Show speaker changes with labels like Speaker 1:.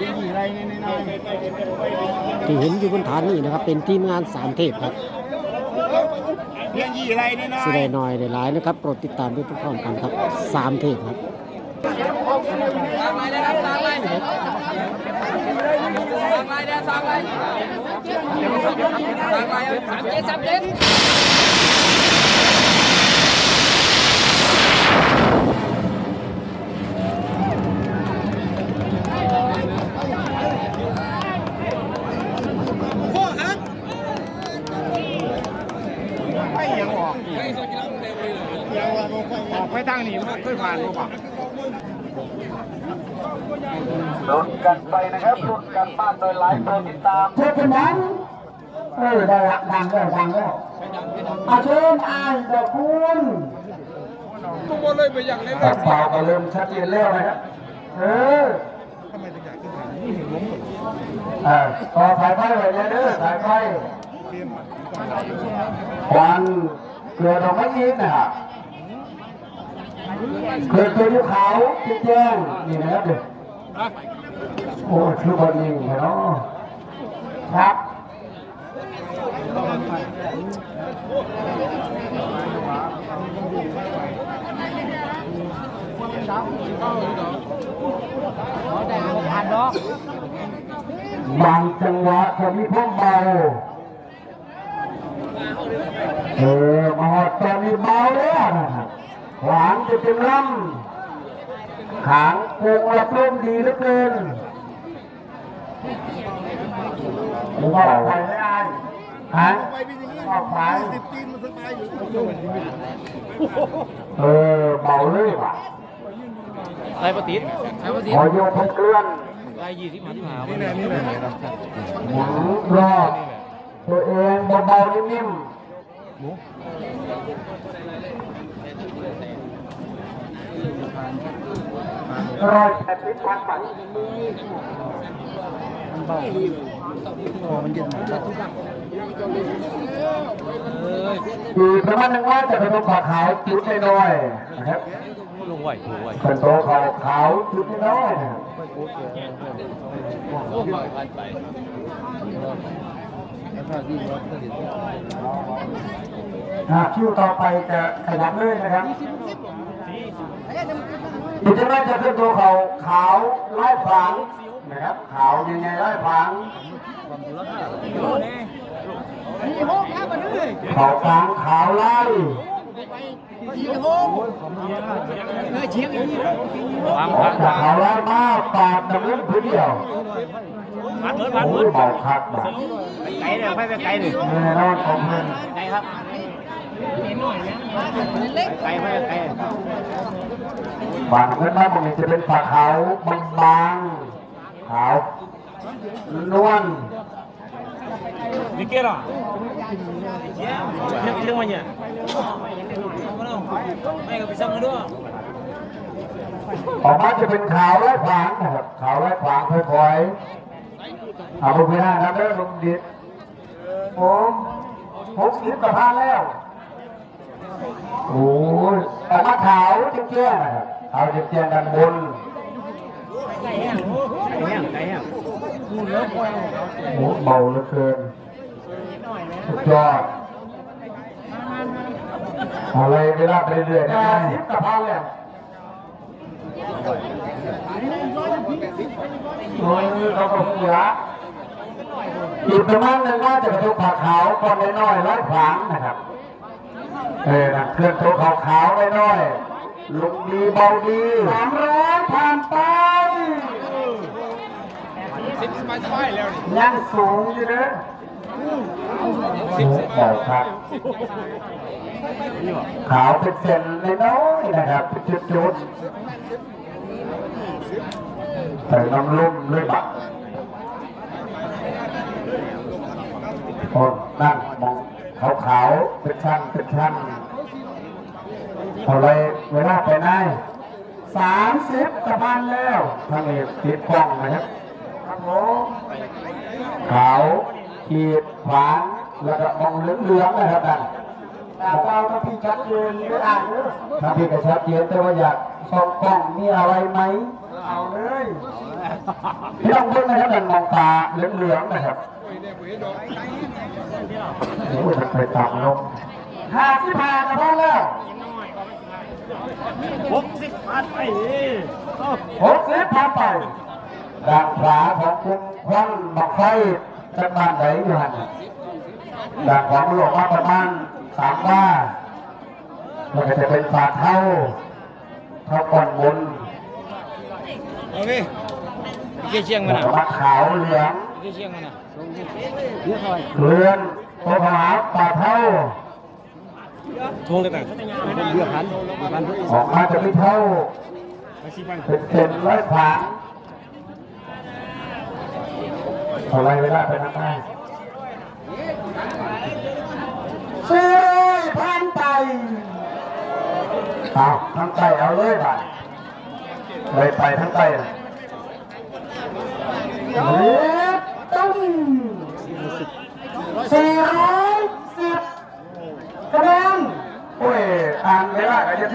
Speaker 1: ยี่ไรนี่นี่
Speaker 2: ที่เห็นอยู่บนฐานนี่นะครับ เป็นทีมงานสามเทพครับ
Speaker 1: เพียงยี่ไรนี่นะ
Speaker 2: สิได้น้อยได้หลายนะครับโปรดติดตามด้วยทุกท่านกันครับสามเทพครับ
Speaker 3: สร้างไม้เลยครับสร้างไม้สร้างไม้เนี่ยสร้างไม้สร้างไม้สามเจ็ดสามเจ็ด
Speaker 1: ไม่ยังออกยังว่า ออกไปทางนี้มันเคยผ่านรู้ป่ะ
Speaker 4: ลุ้นกันไปนะครับลุ้นกันมากโดยไลฟ์โดยติดตาม
Speaker 5: เชิญเป็นดังเออได้ละดังแล้วดังแล้วอาเชิญอ่านเดอกคุณ
Speaker 3: ทุกคนเลยไปอย่างนี้
Speaker 5: แต่เปล่าก็เริ่มชัดเจนแล้วนะครับเออเออต่อสายไฟไว้เลยเด้อสายไฟควันเกลือดอกไม้ยีนนะ เครับเกลือตัวยูขาวที่แจ้งนี่นะครับเด็กโอ้คือบอลยิงเนาะครับบางจังหวะจะมีพวกเบาเออมาตอนนี้เบาแล้วนะครับ ขวางจะเป็นลำขางโป่งรับลมดีเหลือเกินผมว่าไปไม่ได้ฮะออกไป
Speaker 1: สิบตีนมันสบายอยู่
Speaker 5: เออเบาเลยว่ะ
Speaker 3: ใครปฏิทินใครปฏิทิ
Speaker 5: ขอโยกให้เคลื่อน
Speaker 3: ได้ยี่สิบห้าสิบห้า
Speaker 1: นี่แหละนี่แหละ
Speaker 5: หมุนรอบตัวเองเบาๆนิ่มๆ หมูรอยแปดสิบวันฝัน
Speaker 1: มันเย็น
Speaker 5: อีกประมาณนึงว่าจะเป็นตัวขาวจุดน้อยนะครับ
Speaker 3: ลงไหวถูไหว
Speaker 5: เป็นโตขาวขาวจุดน้อยๆนะครับ
Speaker 3: โอ้ยผ่านไป
Speaker 5: อะคิวต่อไปจะขยับเลยนะครับอีกจะน่าจะเป็นตัวขาวขาวไล่ฝังนะครับ ขาวยังไงไล่ฝังขาวกลางขาวไล่
Speaker 3: วาง
Speaker 5: ออกจากขาวไล่มาปาดดำเนินพื้นเดียว
Speaker 3: ผ่านเหมือนผ่านเห
Speaker 5: โอ้
Speaker 3: มือน
Speaker 5: ยเบาคักแบบ
Speaker 3: ไกลเลยไปไปไกลเลย
Speaker 5: แน่นอนของเงิน
Speaker 3: ไกลครับไกลไปไกล
Speaker 5: บางเงินมาบางทีจะเป็นฝาขาว์บางๆขาว นวล
Speaker 3: นี่เกี่ยร์เรื่องเรื่องมันเนี่ยไม่ก็ไปสั่งกันด้วย
Speaker 5: ออกมาจะเป็นขาวไล่ขวางนะครับขาวไล่ขวางค่อยๆ เอาไปหน้าครับเด้อลุงดิดผมหกสิบกว่าพันแล้ว โอ้ยออกมาขาวจริงๆนะครับขาวจริงๆด้านบน
Speaker 3: ไกลเนี่ยไกลเนี่ย
Speaker 5: โอ้เบาเหลือเกินสุดยอดอะไรเวลาไปเรื่อยๆนะสิบกว่าพันแล้ว โอ้ยเขาก็เสียอีกประมาณหนึ่งว่าจะกระทุกผักขาวก่อนน้อยๆร้อยขวางนะครับเออนะเคลื่อนตัวขาวขาวๆน้อยๆลุกดีเบาดีสามร้อยผ่านไป
Speaker 3: สิบสบายสบายแล้วนี่
Speaker 5: ยังสูงอยู่เด้อโอ้เบาครับขาวเป็นเส้นน้อยๆนะครับเป็นจุดๆ ใส่น้ำลุ่มเลยบักโอ้นั่นมองขาวๆเป็นชั้นเป็นชั้นเอาไรเวลาไปไหนสามสิบกระพันแล้วทางเอกติดกล้องนะครับครับผมขาวขีดขวางแล้วก็มองเหลืองๆนะครับนั่นแต่เราถ้าพี่ชัดเจนไม่อ่านเนอะถ้าพี่ก็ชัดเจนแต่ว่าอยากส่องกล้องมีอะไรไหม เอาเลยพี่ต้องเบิ่งนะครับมันมองตาเหลืองๆนะครับโอ้ยมันไปตามลมห้าสิบห้ากระทงแล้ว
Speaker 3: หกสิบพันไป
Speaker 5: หกสิบผ่านไปด้านขวาของคุณควันบอกไฟจะบ้านไหนอยู่หันด้านขวาหลวงมาประมาณสามว่ามันก็จะเป็นฝาเท่าเท่าก่อนบน
Speaker 1: โอเคเกี่ยเชียง
Speaker 5: แล้
Speaker 1: มั
Speaker 5: วนก็มาขาวเหลือง
Speaker 1: เกี่ยเชียงมันอะ
Speaker 5: เรือนตัวผาฝาเท่า
Speaker 1: ทงเลยแต่เลือกพันพัน
Speaker 5: ออกมาจะไม่เท่าเป็นเส้นร้อยขวางเอาไรไม่ได้ไปทางใต้สี่ร้อยพันไปเอาทางใต้เอาเลยบ่ะ เลยไปทางใต้น่ะเรียบตุ้มสี่ร้อยสิบคะแนนโอ้ยอ่านไม่ได้ก็จะ